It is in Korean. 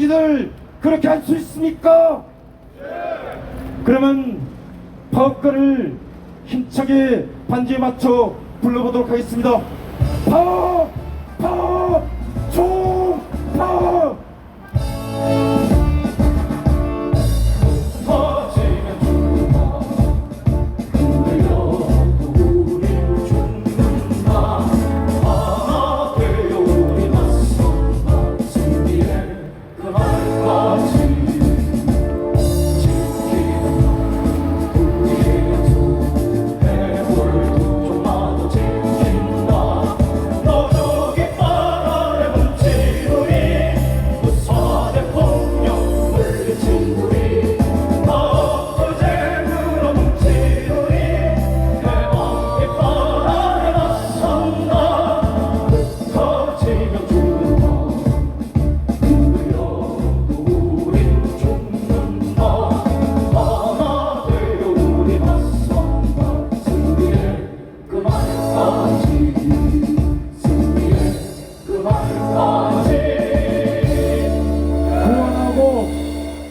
당신들 그렇게 할 수 있습니까? 예! 그러면 파업가를 힘차게 반지에 맞춰 불러보도록 하겠습니다. 파업!